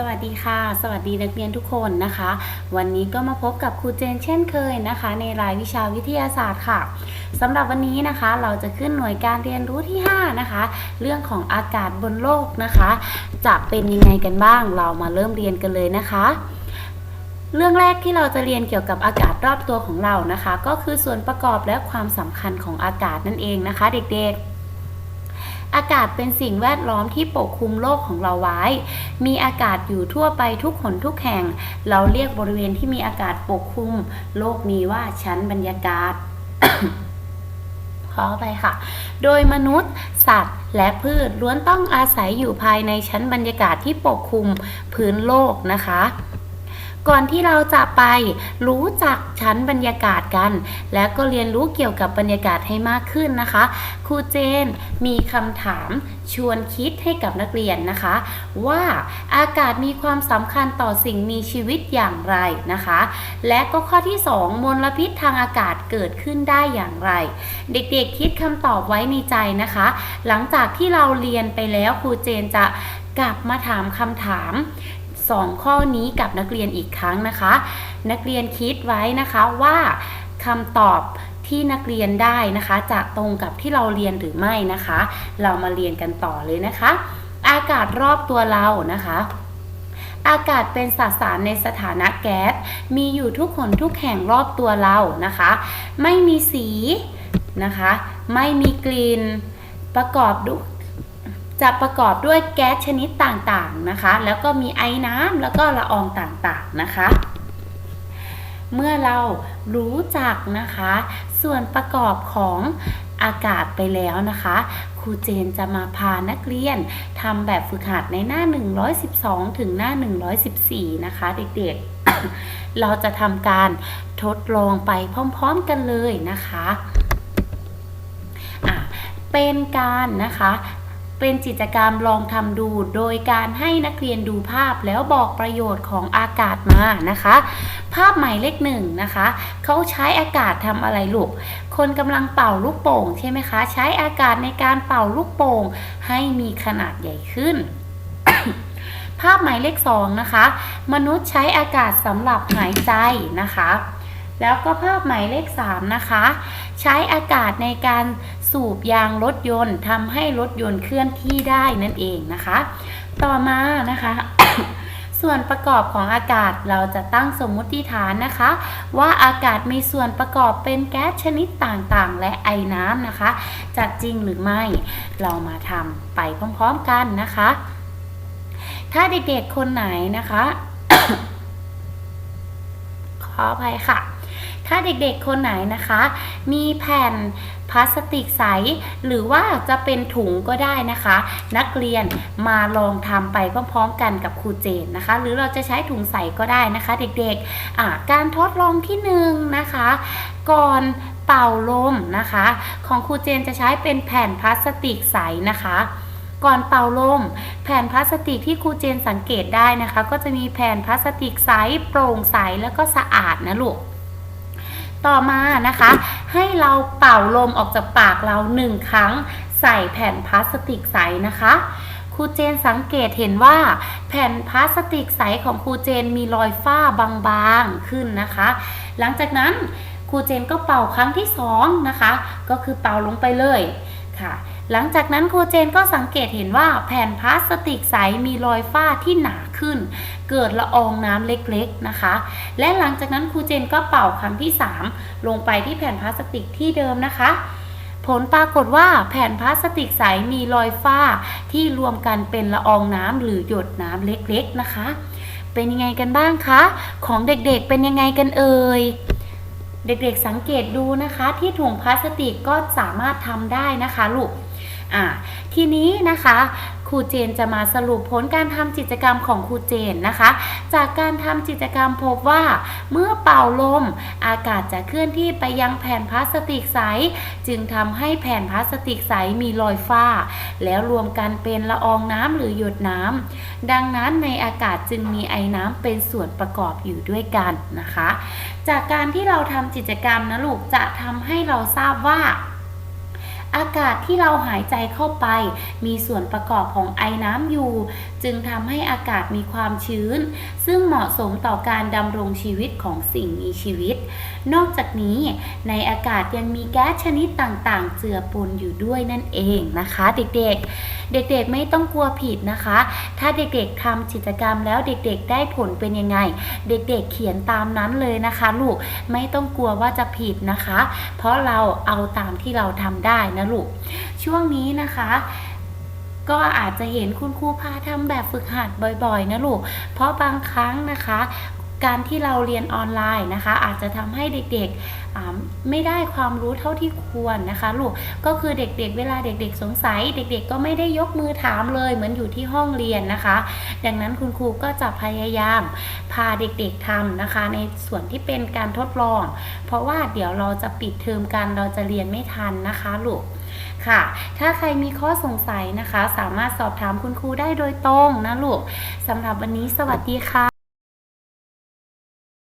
สวัสดีค่ะ สวัสดีนักเรียนทุกคนนะคะ วันนี้ก็มาพบกับครูเจนเช่นเคยนะคะ ในรายวิชาวิทยาศาสตร์ค่ะสำหรับวันนี้นะคะ เราจะขึ้นหน่วยการเรียนรู้ที่ 5 นะคะ เรื่องของอากาศบนโลกนะคะ จะเป็นยังไงกันบ้าง เรามาเริ่มเรียนกันเลยนะคะ เรื่องแรกที่เราจะเรียนเกี่ยวกับอากาศรอบตัวของเรานะคะ ก็คือส่วนประกอบและความสำคัญของอากาศนั่นเองนะคะ เด็กๆ อากาศเป็นสิ่งแวดล้อมที่ปกคลุมโลกของเราไว้ มีอากาศอยู่ทั่วไปทุกหนทุกแห่ง เราเรียกบริเวณที่มีอากาศปกคลุม โลกนี้ว่าชั้นบรรยากาศขอไปค่ะ โดยมนุษย์ สัตว์ และพืชล้วนต้องอาศัยอยู่ภายในชั้นบรรยากาศที่ปกคลุมพื้นโลกนะคะ ก่อนที่เราจะไปรู้จักชั้นบรรยากาศกัน และก็เรียนรู้เกี่ยวกับบรรยากาศให้มากขึ้นนะคะ ครูเจนมีคำถามชวนคิดให้กับนักเรียนนะคะ ว่าอากาศมีความสำคัญต่อสิ่งมีชีวิตอย่างไรนะคะ และก็ข้อที่ 2 มลพิษทางอากาศเกิดขึ้นได้อย่างไร เด็กๆคิดคำตอบไว้ในใจนะคะ หลังจากที่เราเรียนไปแล้วครูเจนจะกลับมาถามคำถาม สองข้อนี้กับนักเรียนอีกครั้งนะคะ นักเรียนคิดไว้นะคะว่าคำตอบที่นักเรียนได้นะคะ จะตรงกับที่เราเรียนหรือไม่นะคะ เรามาเรียนกันต่อเลยนะคะ อากาศรอบตัวเรานะคะ อากาศเป็นสสารในสถานะแก๊ส มีอยู่ทุกหนทุกแห่งรอบตัวเรานะคะ ไม่มีสีนะคะ ไม่มีกลิ่นประกอบด้วย จะประกอบด้วยแก๊สชนิดต่างๆนะคะ แล้วก็มีไอ้น้ำแล้วก็ละอองต่างๆนะคะ เมื่อเรารู้จักนะคะ ส่วนประกอบของอากาศไปแล้วนะคะ ครูเจนจะมาพานักเรียนทำแบบฝึกหัดในหน้า 112 ถึงหน้า 114 นะคะ เด็กๆ เราจะทำการทดลองไปพร้อมๆกันเลยนะคะะเป็นการนะคะ เป็นกิจกรรมลองทำดูโดยการให้นักเรียนดูภาพแล้วบอกประโยชน์ของอากาศมานะคะ ภาพหมายเลขหนึ่งนะคะเขาใช้อากาศทำอะไรลูกคนกำลังเป่าลูกโป่งใช่ไหมคะ ใช้อากาศในการเป่าลูกโป่งให้มีขนาดใหญ่ขึ้น ภาพหมายเลขสองนะคะ มนุษย์ใช้อากาศสำหรับหายใจนะคะแล้วก็ภาพหมายเลข 3 นะคะ ใช้อากาศในการ สูบยางรถยนต์ทำให้รถยนต์เคลื่อนที่ได้นั่นเองนะคะ ต่อมานะคะ ส่วนประกอบของอากาศเราจะตั้งสมมุติฐานนะคะ ว่าอากาศมีส่วนประกอบเป็นแก๊สชนิดต่างๆ และไอน้ำนะคะ จะจริงหรือไม่ เรามาทำไปพร้อมๆกันนะคะ ถ้าเด็กๆคนไหนนะคะขออภัยค่ะ ถ้าเด็กๆคนไหนนะคะ มีแผ่นพลาสติกใส หรือว่าจะเป็นถุงก็ได้นะคะ นักเรียนมาลองทำไปพร้อมๆกันกับครูเจนนะคะ หรือเราจะใช้ถุงใสก็ได้นะคะ เด็กๆการทดลองที่หนึ่งนะคะ ก่อนเป่าลมนะคะ ของครูเจนจะใช้เป็นแผ่นพลาสติกใสนะคะก่อนเป่าลม แผ่นพลาสติกที่ครูเจนสังเกตได้นะคะ ก็จะมีแผ่นพลาสติกใสโปร่งใสแล้วก็สะอาดนะลูก ต่อมานะคะ ให้เราเป่าลมออกจากปากเราหนึ่งครั้งใส่แผ่นพลาสติกใสนะคะครูเจนสังเกตเห็นว่า แผ่นพลาสติกใสของครูเจนมีรอยฝ้าบางๆขึ้นนะคะ หลังจากนั้นครูเจนก็เป่าครั้งที่สองนะคะ ก็คือเป่าลงไปเลยค่ะ หลังจากนั้นครูเจนก็สังเกตเห็นว่าแผ่นพลาสติกใสมีรอยฝ้าที่หนาขึ้น เกิดละอองน้ำเล็กๆนะคะ และหลังจากนั้นครูเจนก็เป่าครั้งที่ 3 ลงไปที่แผ่นพลาสติกที่เดิมนะคะ ผลปรากฏว่าแผ่นพลาสติกใสมีรอยฝ้าที่รวมกันเป็นละอองน้ำหรือหยดน้ำเล็กๆนะคะ เป็นยังไงกันบ้างคะ ของเด็กๆเป็นยังไงกันเอ่ยเด็กๆสังเกตดูนะคะ ที่ถุงพลาสติกก็สามารถทำได้นะคะลูก อ่าทีนี้นะคะครูเจนจะมาสรุปผลการทำกิจกรรมของครูเจนนะคะ จากการทำกิจกรรมพบว่า เมื่อเป่าลม อากาศจะเคลื่อนที่ไปยังแผ่นพลาสติกใส จึงทำให้แผ่นพลาสติกใสมีรอยฝ้า แล้วรวมกันเป็นละอองน้ำหรือหยดน้ำดังนั้นในอากาศจึงมีไอน้ำเป็นส่วนประกอบอยู่ด้วยกันนะคะ จากการที่เราทำกิจกรรมนะลูกจะทำให้เราทราบว่า อากาศที่เราหายใจเข้าไป มีส่วนประกอบของไอน้ำอยู่จจึงทำให้อากาศมีความชื้น ซึ่งเหมาะสมต่อการดำรงชีวิตของสิ่งมีชีวิต นอกจากนี้ในอากาศยังมีแก๊สชนิดต่างๆ เจือปนอยู่ด้วยนั่นเองนะคะ เด็กๆ เด็กๆไม่ต้องกลัวผิดนะคะ ถ้าเด็กๆทำกิจกรรมแล้วเด็กๆ ได้ผลเป็นยังไง เด็กๆเขียนตามนั้นเลยนะคะ ลูกไม่ต้องกลัวว่าจะผิดนะคะ เพราะเราเอาตามที่เราทำได้นะลูก ช่วงนี้นะคะ ก็อาจจะเห็นคุณครูพาทำแบบฝึกหัดบ่อยๆ นะลูก เพราะบางครั้งนะคะ การที่เราเรียนออนไลน์นะคะ อาจจะทำให้เด็กๆไม่ได้ความรู้เท่าที่ควรนะคะลูกก็คือเด็กๆเวลาเด็ก ๆ สงสัย เด็ก ๆ ก็ไม่ได้ยกมือถามเลย เหมือนอยู่ที่ห้องเรียนนะคะ ดังนั้นคุณครูก็จะพยายามพาเด็กๆทำนะคะ ในส่วนที่เป็นการทดลอง เพราะว่าเดี๋ยวเราจะปิดเทอมกันเราจะเรียนไม่ทันนะคะลูกค่ะ ถ้าใครมีข้อสงสัยนะคะ สามารถสอบถามคุณครูได้โดยตรงนะลูกสำหรับวันนี้สวัสดีค่ะ